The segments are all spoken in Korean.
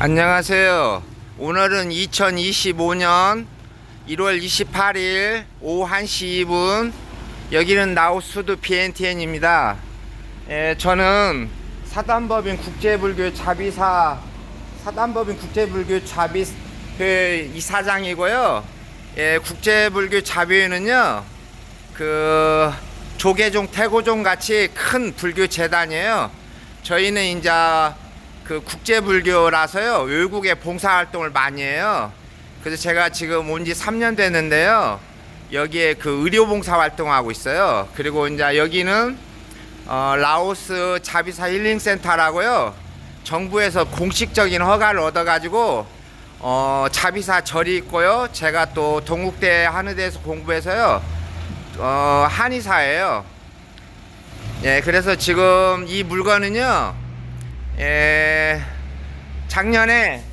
안녕하세요. 오늘은 2025년 1월 28일 오후 1시 2분 여기는 나우스드 BNTN입니다. 예, 저는 사단법인 국제불교 자비사 사단법인 국제불교 자비회 이사장이고요. 예, 국제불교 자비회는요. 그 조계종 태고종 같이 큰 불교 재단이에요. 저희는 이제 그 국제 불교라서요 외국에 봉사 활동을 많이 해요. 그래서 제가 지금 온 지 3년 됐는데요. 여기에 그 의료 봉사 활동하고 있어요. 그리고 이제 여기는 어, 라오스 자비사 힐링 센터라고요. 정부에서 공식적인 허가를 얻어가지고 어, 자비사 절이 있고요. 제가 또 동국대 한의대에서 공부해서요. 어, 한의사예요. 예, 그래서 지금 이 물건은요, 예, 작년에,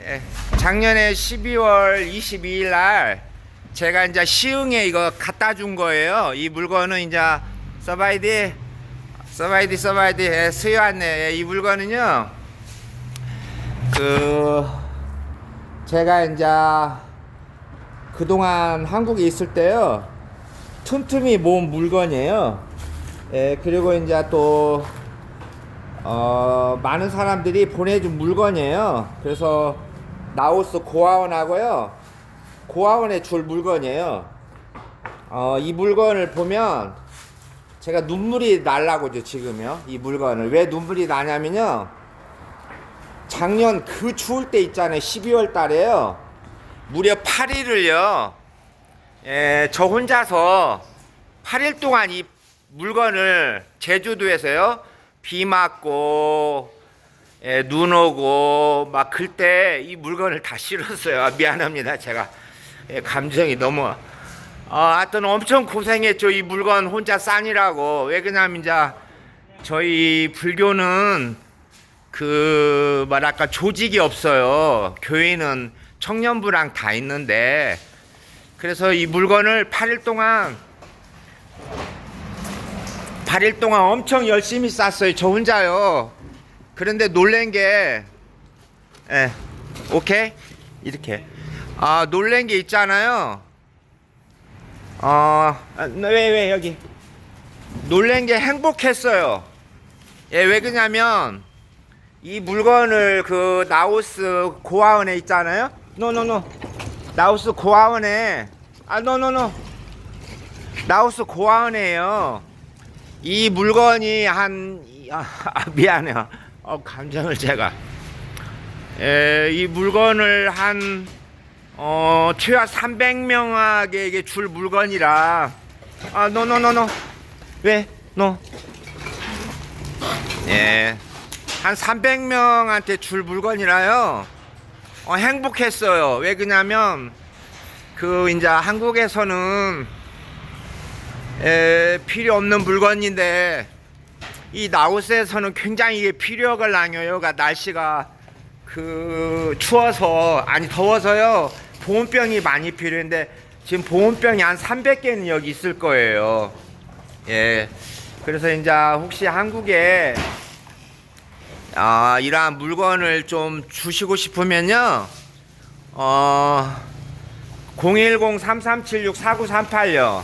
예, 작년에 12월 22일 날 제가 이제 시흥에 이거 갖다 준 거예요. 이 물건은 이제 서바이디, 서바이디, 서바이디, 예, 수요안내. 예, 이 물건은요, 그, 제가 이제 그동안 한국에 있을 때요, 틈틈이 모은 물건이에요. 예, 그리고 이제 또, 어, 많은 사람들이 보내준 물건이에요. 그래서 나우스 고아원하고요. 고아원에 줄 물건이에요. 어, 이 물건을 보면 제가 눈물이 날라고죠, 지금요. 이 물건을. 왜 눈물이 나냐면요. 작년 그 추울 때 있잖아요. 12월 달에요. 무려 8일을요. 예, 저 혼자서 8일 동안 이 물건을 제주도에서요 비 맞고 예, 눈 오고 막 그때 이 물건을 다 실었어요. 아, 미안합니다. 제가 예, 감정이 너무 아, 하여튼 엄청 고생했죠. 이 물건 혼자 싸니라고. 왜 그러냐면 이제 저희 불교는 그 뭐랄까 조직이 없어요. 교회는 청년부랑 다 있는데 그래서 이 물건을 8일 동안 8일 동안 엄청 열심히 쌌어요. 저 혼자요. 그런데 놀란 게, 예, 오케이? 이렇게. 아, 놀란 게 있잖아요. 어, 아, 왜, 왜, 여기. 놀란 게 행복했어요. 예, 왜 그러냐면, 이 물건을 그 나우스 고아원에 있잖아요. 노노노. 나우스 고아원에, 아, 노노노. 나우스 고아원에요. 이 물건이 한 아, 아, 미안해요. 어, 감정을 제가 에, 이 물건을 한 어, 최하 300명에게 줄 물건이라 아, 노노노노 왜? 노. 예. 한 300명한테 줄 물건이라요. 어, 행복했어요. 왜 그냐면 그 이제 한국에서는 에, 필요 없는 물건인데 이 나우스에서는 굉장히 필요가 나뉘어요. 그러니까 날씨가 그 추워서 아니 더워서요. 보온병이 많이 필요한데 지금 보온병이 한 300개는 여기 있을 거예요. 예. 그래서 이제 혹시 한국에 아, 이러한 물건을 좀 주시고 싶으면요. 어 010-3376-4938요.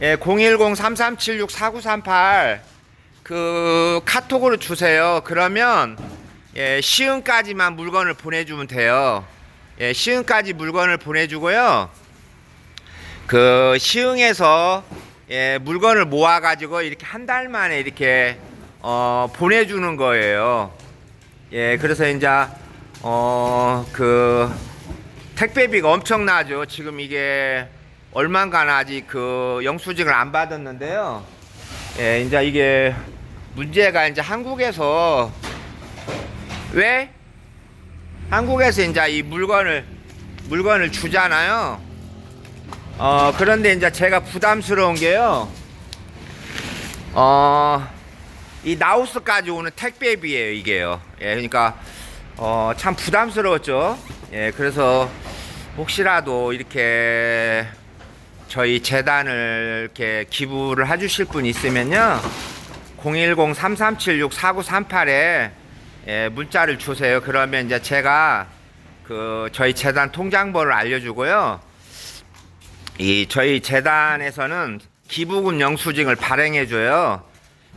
예, 010-3376-4938 그 카톡으로 주세요. 그러면 예, 시흥까지만 물건을 보내주면 돼요. 예, 시흥까지 물건을 보내주고요. 그 시흥에서 예, 물건을 모아가지고 이렇게 한 달 만에 이렇게 어, 보내주는 거예요. 예, 그래서 이제 어, 그 택배비가 엄청나죠. 지금 이게 얼마인가나 아직 그 영수증을 안 받았는데요. 예, 이제 이게 문제가 이제 한국에서 왜 한국에서 이제 이 물건을 물건을 주잖아요. 어, 그런데 이제 제가 부담스러운 게요. 어, 이 나우스까지 오는 택배비예요, 이게요. 예, 그러니까 어, 참 부담스러웠죠. 예, 그래서 혹시라도 이렇게 저희 재단을 이렇게 기부를 해주실 분 있으면요. 010-3376-4938에 예, 문자를 주세요. 그러면 이제 제가 그 저희 재단 통장번호를 알려주고요. 이 저희 재단에서는 기부금 영수증을 발행해 줘요.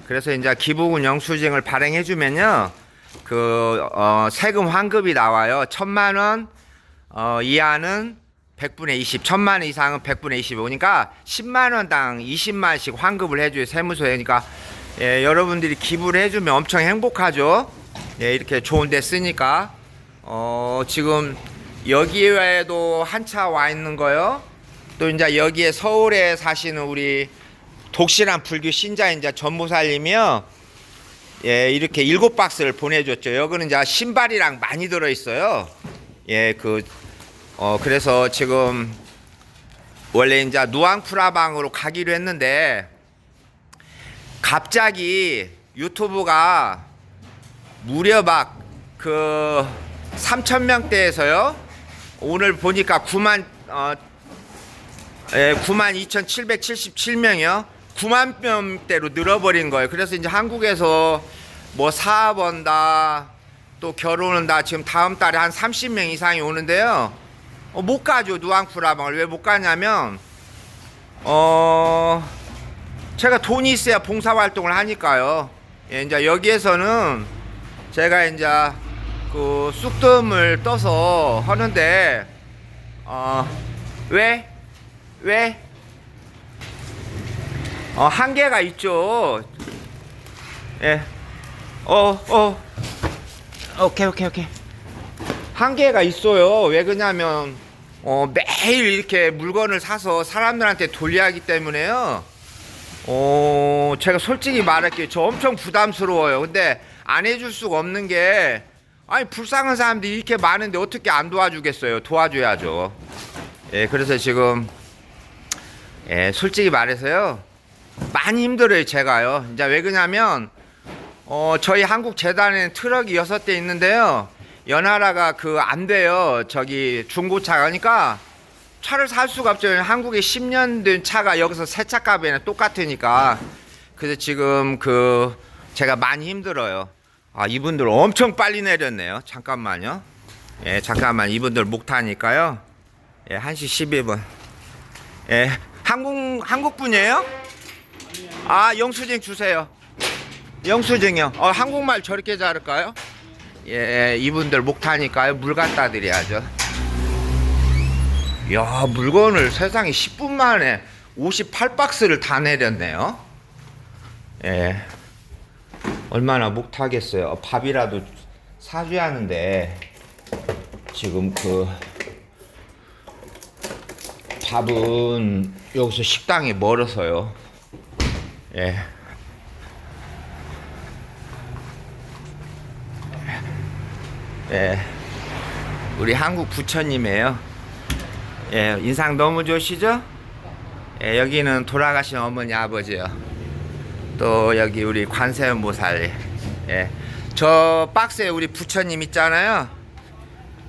그래서 이제 기부금 영수증을 발행해 주면요. 그 어, 세금 환급이 나와요. 천만 원 어, 이하는 100분의 20, 천만 원 이상은 100분의 20 오니까 10만 원당 20만씩 환급을 해줘요. 세무서에. 그러니까 예, 여러분들이 기부를 해주면 엄청 행복하죠. 예, 이렇게 좋은 데 쓰니까. 어, 지금 여기에도 한차 와 있는 거요. 또 이제 여기에 서울에 사시는 우리 독실한 불교 신자 이제 전무살님이요. 예, 이렇게 일곱 박스를 보내줬죠. 여기는 이제 신발이랑 많이 들어 있어요. 예, 그, 어, 그래서 지금 원래 이제 누앙프라방으로 가기로 했는데 갑자기 유튜브가 무려 막 그 3천 명대에서요. 오늘 보니까 9만 어, 예, 9만 2,777명이요. 9만 명대로 늘어버린 거예요. 그래서 이제 한국에서 뭐 사업한다, 또 결혼한다. 지금 다음 달에 한 30명 이상이 오는데요. 어, 못 가죠 누앙프라방을 왜 못 가냐면 어 제가 돈이 있어야 봉사 활동을 하니까요. 예, 이제 여기에서는 제가 이제 그 쑥뜸을 떠서 하는데 어 왜? 왜? 어 한계가 있죠. 예. 어, 어. 오케이, 오케이, 오케이. 한계가 있어요. 왜 그러냐면 어, 매일 이렇게 물건을 사서 사람들한테 돌려야 하기 때문에요. 어, 제가 솔직히 말할게요. 저 엄청 부담스러워요. 근데 안 해줄 수가 없는 게 아니 불쌍한 사람들이 이렇게 많은데 어떻게 안 도와주겠어요. 도와줘야죠. 예, 그래서 지금 예, 솔직히 말해서요. 많이 힘들어요, 제가요. 이제 왜 그러냐면 어, 저희 한국 재단에는 트럭이 여섯 대 있는데요. 연하라가 그 안 돼요. 저기 중고차가 그러니까 차를 살 수가 없죠. 한국에 10년 된 차가 여기서 새 차값에는 똑같으니까. 그래서 지금 그 제가 많이 힘들어요. 아, 이분들 엄청 빨리 내렸네요. 잠깐만요. 예, 잠깐만. 이분들 목 타니까요. 예, 1시 12분. 예, 한국 한국 분이에요? 아, 영수증 주세요. 영수증이요. 어, 한국말 저렇게 잘할까요? 예, 이분들 목 타니까요. 물 갖다 드려야죠. 야, 물건을 세상에 10분 만에 58박스를 다 내렸네요. 예. 얼마나 목 타겠어요. 어, 밥이라도 사줘야 하는데, 지금 그, 밥은 여기서 식당이 멀어서요. 예. 예. 우리 한국 부처님이에요. 예, 인상 너무 좋으시죠? 예, 여기는 돌아가신 어머니 아버지요. 또 여기 우리 관세음보살. 예. 저 박스에 우리 부처님 있잖아요.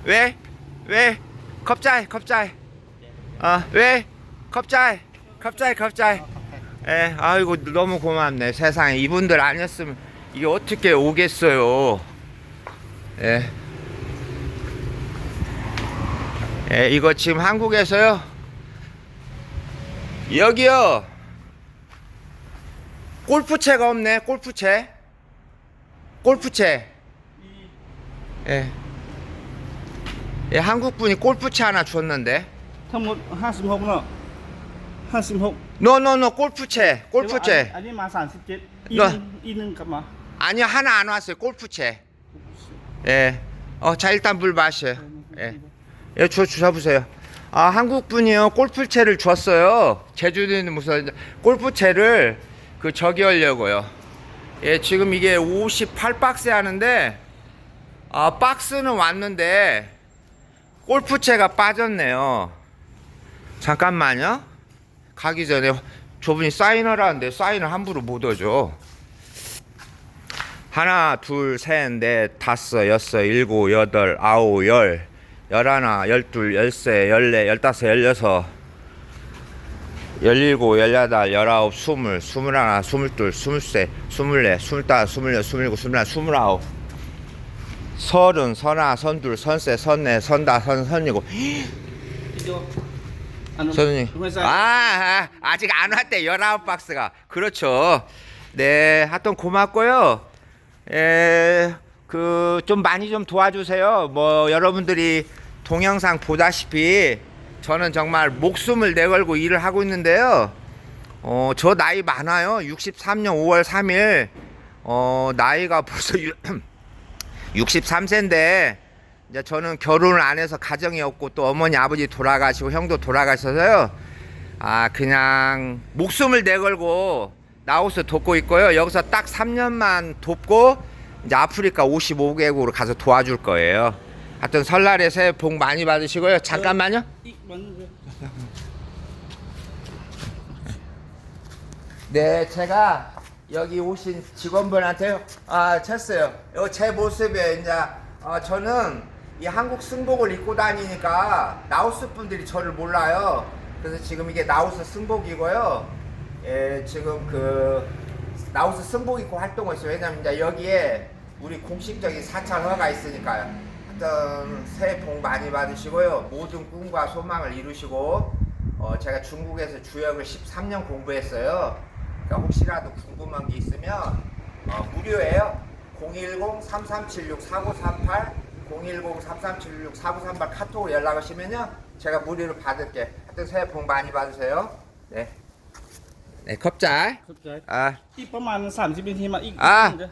왜? 왜? 겁자이, 겁자이. 어, 왜? 겁자이, 겁자이, 겁자이. 예, 아이고 너무 고맙네. 세상에 이분들 아니었으면 이게 어떻게 오겠어요. 예. 예, 이거 지금 한국에서요. 여기요. 골프채가 없네. 골프채. 골프채. 예. 예, 한국 분이 골프채 하나 줬는데. ทั้งหมด56เนาะ56 노노노 골프채. 골프채. อันนี้มา 37 อี เนอะ นึงอีนึงกลับมา 아니요, 하나 안 왔어요. 골프채. 예. 어, 자 일단 물 마셔요. 예. 예, 줘 주셔보세요. 아, 한국 분이요. 골프채를 줬어요. 제주도에는 무슨 골프채를 그 저기 하려고요. 예, 지금 이게 58박스 하는데 아, 박스는 왔는데 골프채가 빠졌네요. 잠깐만요. 가기 전에 저분이 사인하라는데 사인을 함부로 못 하죠. 하나, 둘, 셋, 넷, 다섯, 여섯, 일곱, 여덟, 아홉, 열, 열하나, 열둘, 열세, 열네, 열다섯, 열여섯, 열일곱, 열여덟, 열아홉, 스물, 스물하나, 스물둘, 스물세, 스물네, 스물다섯, 스물여섯, 스물일곱, 스물하나, 스물아홉. 설은 선하 선둘 선세 선내 선다 선 선이고 안 선생님. 아, 아 아직 안 왔대 열아홉 박스가. 그렇죠. 네 하여튼 고맙고요. 에 그 좀 많이 좀 도와주세요 뭐 여러분들이 동영상 보다시피 저는 정말 목숨을 내걸고 일을 하고 있는데요 어 저 나이 많아요 63년 5월 3일 어 나이가 벌써 63세인데 이제 저는 결혼을 안 해서 가정이 없고 또 어머니 아버지 돌아가시고 형도 돌아가셔서요. 아 그냥 목숨을 내걸고 나우스 돕고 있고요. 여기서 딱 3년만 돕고 이제 아프리카 55개국으로 가서 도와줄 거예요. 하여튼 설날에 새해 복 많이 받으시고요. 잠깐만요. 네, 제가 여기 오신 직원분한테 아 쳤어요. 이거 제 모습에 이제 어, 저는 이 한국 승복을 입고 다니니까 나우스 분들이 저를 몰라요. 그래서 지금 이게 나우스 승복이고요. 예, 지금 그 나우스 승복 입고 활동을 했어요. 왜냐면 이제 여기에 우리 공식적인 사찰 허가 있으니까요. 하여튼 새해 복 많이 받으시고요. 모든 꿈과 소망을 이루시고 어, 제가 중국에서 주역을 13년 공부했어요. 그러니까 혹시라도 궁금한 게 있으면 어, 무료예요. 010-3376-4938 010-3376-4938 카톡으로 연락하시면요. 제가 무료로 받을게. 하여튼 새해 복 많이 받으세요. 네. 네, 컵잘. เข้าใจ 아, อีกประมาณ30นาทีมาอีก อ่ะ เดี๋ยว